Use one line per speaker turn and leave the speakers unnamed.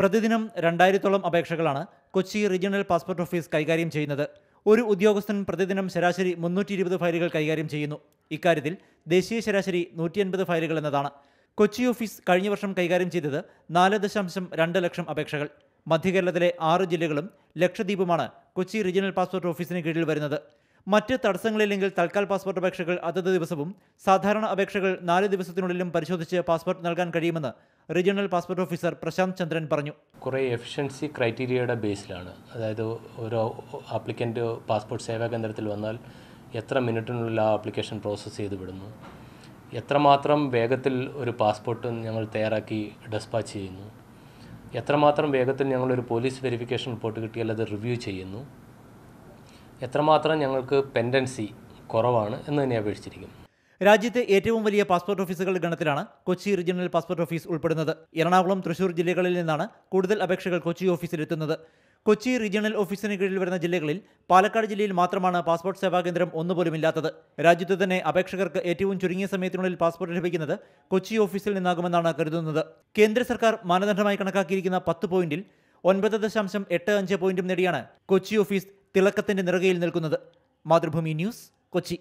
പ്രതിദിനം രണ്ടായിരത്തോളം അപേക്ഷകളാണ് കൊച്ചി റീജിയണൽ പാസ്പോർട്ട് ഓഫീസ് കൈകാര്യം ചെയ്യുന്നത്. ഒരു ഉദ്യോഗസ്ഥൻ പ്രതിദിനം ശരാശരി മുന്നൂറ്റി ഇരുപത് ഫയലുകൾ കൈകാര്യം ചെയ്യുന്നു. ഇക്കാര്യത്തിൽ ദേശീയ ശരാശരി നൂറ്റി അൻപത് ഫയലുകൾ എന്നതാണ്. കൊച്ചി ഓഫീസ് കഴിഞ്ഞ വർഷം കൈകാര്യം ചെയ്തത് നാല് ദശാംശം രണ്ട് ലക്ഷം അപേക്ഷകൾ. മധ്യകേരളത്തിലെ ആറ് ജില്ലകളും ലക്ഷദ്വീപുമാണ് കൊച്ചി റീജിയണൽ പാസ്പോർട്ട് ഓഫീസിന് കീഴിൽ വരുന്നത്. മറ്റ് തടസ്സങ്ങളില്ലെങ്കിൽ തൽക്കാൽ പാസ്പോർട്ട് അപേക്ഷകൾ അതത് ദിവസവും സാധാരണ അപേക്ഷകൾ നാല് ദിവസത്തിനുള്ളിലും പരിശോധിച്ച് പാസ്പോർട്ട് നൽകാൻ കഴിയുമെന്ന് regional passport officer Prashanth Chandran പറഞ്ഞു.
കുറേ എഫിഷ്യൻസി ക്രൈറ്റീരിയയുടെ ബേസിലാണ്. അതായത് ഒരു ആപ്ലിക്കന്റ് പാസ്പോർട്ട് സേവാ കേന്ദ്രത്തിൽ വന്നാൽ എത്ര മിനിറ്റിനുള്ളിൽ ആ ആപ്ലിക്കേഷൻ പ്രോസസ്സ് ചെയ്ത് വിടുന്നു? എത്രമാത്രം വേഗത്തിൽ ഒരു പാസ്പോർട്ട് ഞങ്ങൾ തയ്യാറാക്കി ഡെസ്പാച്ച് ചെയ്യുന്നു? എത്രമാത്രം വേഗത്തിൽ ഞങ്ങളൊരു പോലീസ് വെരിഫിക്കേഷൻ റിപ്പോർട്ട് കിട്ടിയാൽ അത് റിവ്യൂ ചെയ്യുന്നു? എത്രമാത്രം ഞങ്ങൾക്ക് പെൻഡൻസി കുറവാണ് എന്ന് തന്നെ അപേക്ഷിച്ചിരിക്കും.
രാജ്യത്തെ ഏറ്റവും വലിയ പാസ്പോർട്ട് ഓഫീസുകളുടെ ഗണത്തിലാണ് കൊച്ചി റീജിയണൽ പാസ്പോർട്ട് ഓഫീസ് ഉൾപ്പെടുന്നത്. എറണാകുളം തൃശൂർ ജില്ലകളിൽ നിന്നാണ് കൂടുതൽ അപേക്ഷകൾ കൊച്ചി ഓഫീസിലെത്തുന്നത് കൊച്ചി റീജിയണൽ ഓഫീസിന് കീഴിൽ വരുന്ന ജില്ലകളിൽ പാലക്കാട് ജില്ലയിൽ മാത്രമാണ് പാസ്പോർട്ട് സേവാ കേന്ദ്രം ഒന്നുപോലും ഇല്ലാത്തത്. രാജ്യത്ത് തന്നെ അപേക്ഷകർക്ക് ഏറ്റവും ചുരുങ്ങിയ സമയത്തിനുള്ളിൽ പാസ്പോർട്ട് ലഭിക്കുന്നത് കൊച്ചി ഓഫീസിൽ നിന്നാകുമെന്നാണ് കരുതുന്നത്. കേന്ദ്ര സർക്കാർ മാനദണ്ഡമായി കണക്കാക്കിയിരിക്കുന്ന പത്ത് പോയിന്റിൽ ഒൻപത് ദശാംശം എട്ട് അഞ്ച് പോയിന്റും നേടിയാണ് കൊച്ചി ഓഫീസ് തിളക്കത്തിന്റെ നിറകയിൽ നിൽക്കുന്നത്. മാതൃഭൂമി ന്യൂസ് കൊച്ചി.